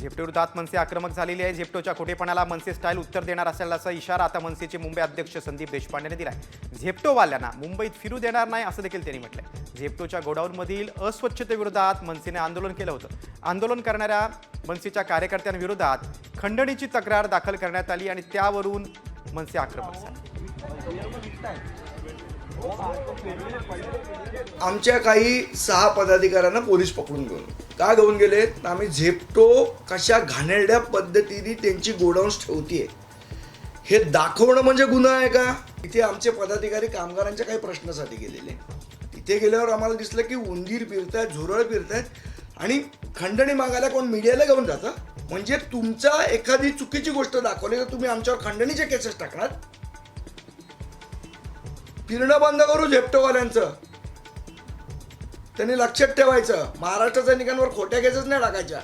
झेप्टो विरोधात मनसे आक्रमक झालेली आहे. झेप्टोच्या खोटेपणाला मनसे स्टाईल उत्तर देणार असल्याचा इशारा आता मनसेचे मुंबई अध्यक्ष संदीप देशपांडेने दिलाय. झेप्टोवाल्यांना मुंबईत फिरू देणार नाही असं देखील त्यांनी म्हटलंय. झेप्टोच्या गोडाऊनमधील अस्वच्छतेविरोधात मनसेने आंदोलन केलं होतं. आंदोलन करणाऱ्या मनसेच्या कार्यकर्त्यांविरोधात खंडणीची तक्रार दाखल करण्यात आली आणि त्यावरून मनसे आक्रमक झाले. आमच्या काही सहा पदाधिकाऱ्यांना पोलीस पकडून घेऊन. का घेऊन गेले तर आम्ही झेपटो कशा घाणेरड्या पद्धतीने त्यांची गोडाऊन्स ठेवतीये. हे दाखवणं म्हणजे गुन्हा आहे का? इथे आमचे पदाधिकारी कामगारांच्या काही प्रश्नासाठी गेलेले. तिथे गेल्यावर आम्हाला दिसलं की उंदीर फिरतायत झुरळ फिरतायत आणि खंडणी मागायला कोण मीडियाला घेऊन जातं? म्हणजे तुमचा एखादी चुकीची गोष्ट दाखवली तर तुम्ही आमच्यावर खंडणीचे केसेस टाकणार? फिरणं बंद करू झेपटोवाल्यांचं. त्यांनी लक्षात ठेवायचं. महाराष्ट्र सैनिकांवर खोट्या केसेस नाही टाकायच्या.